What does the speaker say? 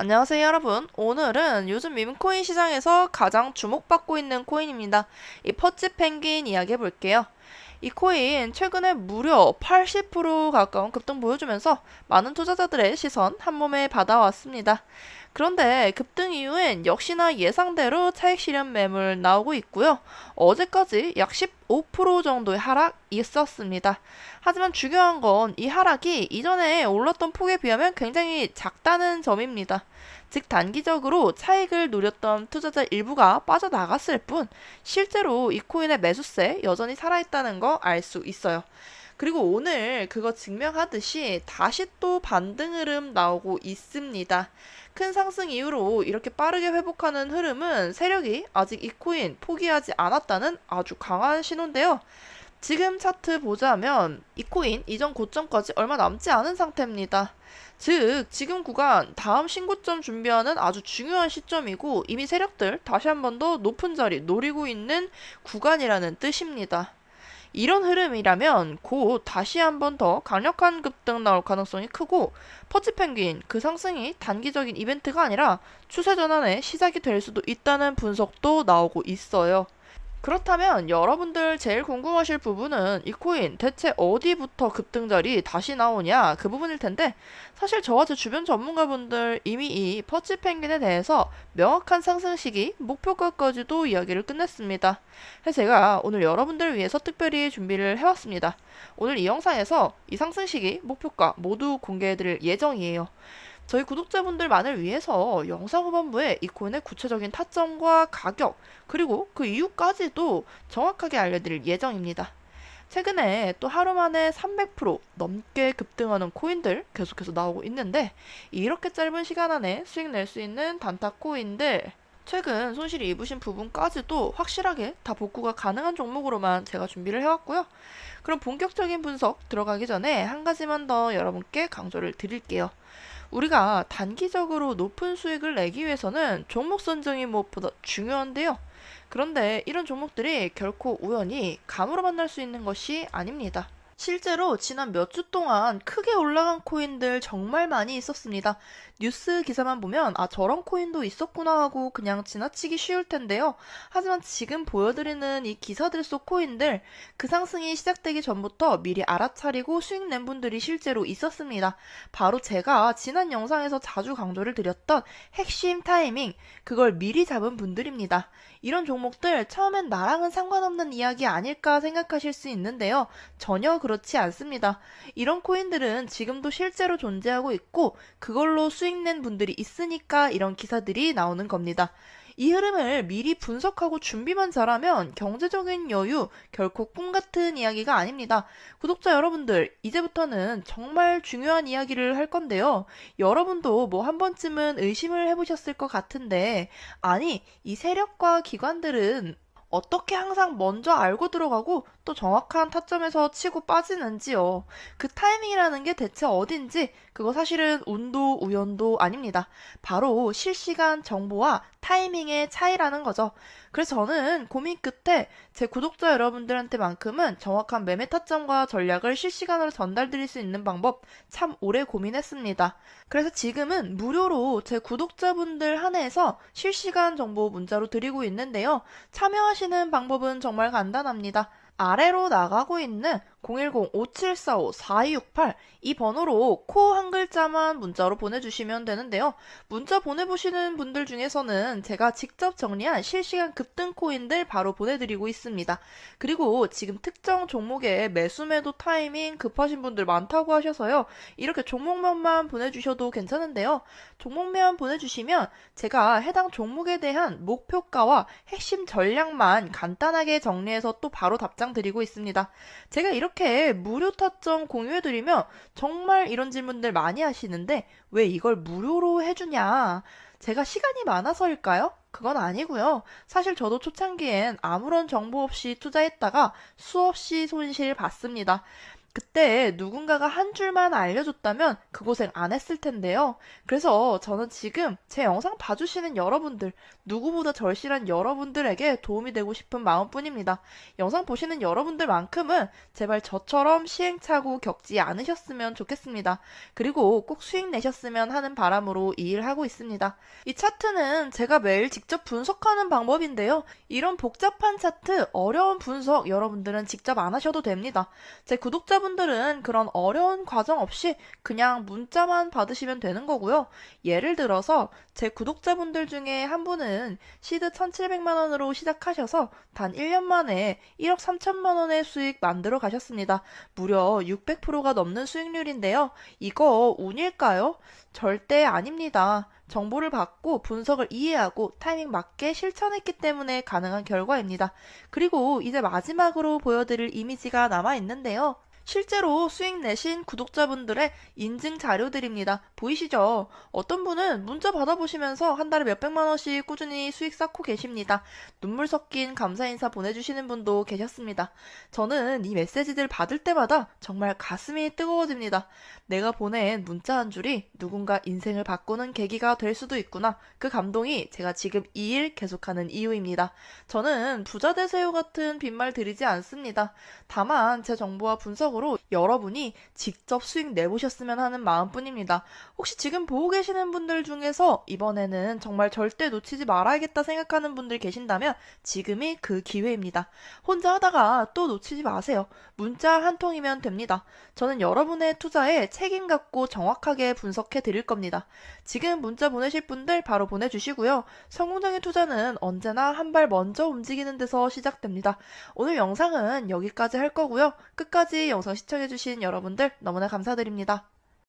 안녕하세요 여러분. 오늘은 요즘 밈코인 시장에서 가장 주목받고 있는 코인입니다. 이 퍼치 펭귄 이야기 해볼게요. 이 코인 최근에 무려 80% 가까운 급등 보여주면서 많은 투자자들의 시선 한 몸에 받아왔습니다. 그런데 급등 이후엔 역시나 예상대로 차익 실현 매물 나오고 있고요. 어제까지 약 15% 정도의 하락 있었습니다 하지만 중요한 건 이 하락이 이전에 올랐던 폭에 비하면 굉장히 작다는 점입니다. 즉 단기적으로 차익을 노렸던 투자자 일부가 빠져나갔을 뿐 실제로 이 코인의 매수세 여전히 살아있다는 거 알 수 있어요. 그리고 오늘 그거 증명하듯이 다시 또 반등 흐름 나오고 있습니다. 큰 상승 이후로 이렇게 빠르게 회복하는 흐름은 세력이 아직 이 코인 포기하지 않았다는 아주 강한 신호인데요. 지금 차트 보자면 이 코인 이전 고점까지 얼마 남지 않은 상태입니다. 즉, 지금 구간 다음 신고점 준비하는 아주 중요한 시점이고 이미 세력들 다시 한 번 더 높은 자리 노리고 있는 구간이라는 뜻입니다. 이런 흐름이라면 곧 다시 한 번 더 강력한 급등 나올 가능성이 크고 퍼치 펭귄 그 상승이 단기적인 이벤트가 아니라 추세 전환의 시작이 될 수도 있다는 분석도 나오고 있어요. 그렇다면 여러분들 제일 궁금하실 부분은 이 코인 대체 어디부터 급등자리 다시 나오냐 그 부분일 텐데 사실 저와 제 주변 전문가분들 이미 이 퍼치 펭귄에 대해서 명확한 상승 시기 목표가까지도 이야기를 끝냈습니다. 그래서 제가 오늘 여러분들을 위해서 특별히 준비를 해왔습니다. 오늘 이 영상에서 이 상승 시기 목표가 모두 공개해드릴 예정이에요. 저희 구독자분들만을 위해서 영상 후반부에 이 코인의 구체적인 타점과 가격, 그리고 그 이유까지도 정확하게 알려드릴 예정입니다. 최근에 또 하루 만에 300% 넘게 급등하는 코인들 계속해서 나오고 있는데 이렇게 짧은 시간 안에 수익 낼 수 있는 단타 코인들 최근 손실이 입으신 부분까지도 확실하게 다 복구가 가능한 종목으로만 제가 준비를 해왔고요. 그럼 본격적인 분석 들어가기 전에 한 가지만 더 여러분께 강조를 드릴게요. 우리가 단기적으로 높은 수익을 내기 위해서는 종목 선정이 무엇보다 중요한데요. 그런데 이런 종목들이 결코 우연히 감으로 만날 수 있는 것이 아닙니다. 실제로 지난 몇 주 동안 크게 올라간 코인들 정말 많이 있었습니다. 뉴스 기사만 보면 아 저런 코인도 있었구나 하고 그냥 지나치기 쉬울 텐데요. 하지만 지금 보여드리는 이 기사들 속 코인들 그 상승이 시작되기 전부터 미리 알아차리고 수익 낸 분들이 실제로 있었습니다. 바로 제가 지난 영상에서 자주 강조를 드렸던 핵심 타이밍 그걸 미리 잡은 분들입니다. 이런 종목들 처음엔 나랑은 상관없는 이야기 아닐까 생각하실 수 있는데요. 전혀 그 렇지 않습니다. 이런 코인들은 지금도 실제로 존재하고 있고 그걸로 수익 낸 분들이 있으니까 이런 기사들이 나오는 겁니다. 이 흐름을 미리 분석하고 준비만 잘하면 경제적인 여유 결코 꿈 같은 이야기가 아닙니다. 구독자 여러분들, 이제부터는 정말 중요한 이야기를 할 건데요. 여러분도 뭐 한 번쯤은 의심을 해보셨을 것 같은데, 아니, 이 세력과 기관들은 어떻게 항상 먼저 알고 들어가고 또 정확한 타점에서 치고 빠지는지요. 그 타이밍이라는 게 대체 어딘지 그거 사실은 운도 우연도 아닙니다. 바로 실시간 정보와 타이밍의 차이라는 거죠. 그래서 저는 고민 끝에 제 구독자 여러분들한테만큼은 정확한 매매 타점과 전략을 실시간으로 전달드릴 수 있는 방법 참 오래 고민했습니다. 그래서 지금은 무료로 제 구독자분들 한해서 실시간 정보 문자로 드리고 있는데요. 참여하시 는 방법은 정말 간단합니다. 아래로 나가고 있는 010-5745-4268 이 번호로 코 한 글자만 문자로 보내주시면 되는데요. 문자 보내보시는 분들 중에서는 제가 직접 정리한 실시간 급등 코인들 바로 보내드리고 있습니다. 그리고 지금 특정 종목의 매수 매도 타이밍 급하신 분들 많다고 하셔서요. 이렇게 종목명만 보내주셔도 괜찮은데요. 종목명 보내주시면 제가 해당 종목에 대한 목표가와 핵심 전략만 간단하게 정리해서 또 바로 답장 드리고 있습니다. 제가 이렇게 이렇게 무료 타점 공유해드리면 정말 이런 질문들 많이 하시는데 왜 이걸 무료로 해주냐? 제가 시간이 많아서일까요? 그건 아니고요. 사실 저도 초창기엔 아무런 정보 없이 투자했다가 수없이 손실 봤습니다. 그때 누군가가 한 줄만 알려줬다면 그 고생 안 했을 텐데요. 그래서 저는 지금 제 영상 봐주시는 여러분들, 누구보다 절실한 여러분들에게 도움이 되고 싶은 마음뿐입니다. 영상 보시는 여러분들만큼은 제발 저처럼 시행착오 겪지 않으셨으면 좋겠습니다. 그리고 꼭 수익 내셨으면 하는 바람으로 이 일 하고 있습니다. 이 차트는 제가 매일 직접 분석하는 방법인데요. 이런 복잡한 차트, 어려운 분석 여러분들은 직접 안 하셔도 됩니다. 제 구독자분 들은 그런 어려운 과정 없이 그냥 문자만 받으시면 되는 거고요. 예를 들어서 제 구독자분들 중에 한 분은 시드 1,700만 원으로 시작하셔서 단 1년 만에 1억 3천만 원의 수익 만들어 가셨습니다. 무려 600%가 넘는 수익률인데요. 이거 운일까요? 절대 아닙니다. 정보를 받고 분석을 이해하고 타이밍 맞게 실천했기 때문에 가능한 결과입니다. 그리고 이제 마지막으로 보여드릴 이미지가 남아 있는데요. 실제로 수익 내신 구독자분들의 인증 자료들입니다. 보이시죠? 어떤 분은 문자 받아보시면서 한 달에 몇백만 원씩 꾸준히 수익 쌓고 계십니다. 눈물 섞인 감사 인사 보내주시는 분도 계셨습니다. 저는 이 메시지들 받을 때마다 정말 가슴이 뜨거워집니다. 내가 보낸 문자 한 줄이 누군가 인생을 바꾸는 계기가 될 수도 있구나. 그 감동이 제가 지금 이 일 계속하는 이유입니다. 저는 부자 되세요 같은 빈말 드리지 않습니다. 다만 제 정보와 분석 으로 여러분이 직접 수익 내보셨으면 하는 마음뿐입니다. 혹시 지금 보고 계시는 분들 중에서 이번에는 정말 절대 놓치지 말아야겠다 생각하는 분들 계신다면 지금이 그 기회입니다. 혼자 하다가 또 놓치지 마세요. 문자 한 통이면 됩니다. 저는 여러분의 투자에 책임 갖고 정확하게 분석해 드릴 겁니다. 지금 문자 보내실 분들 바로 보내주시고요. 성공적인 투자는 언제나 한 발 먼저 움직이는 데서 시작됩니다. 오늘 영상은 여기까지 할 거고요. 끝까지 영상 시청해주신 여러분들 너무나 감사드립니다.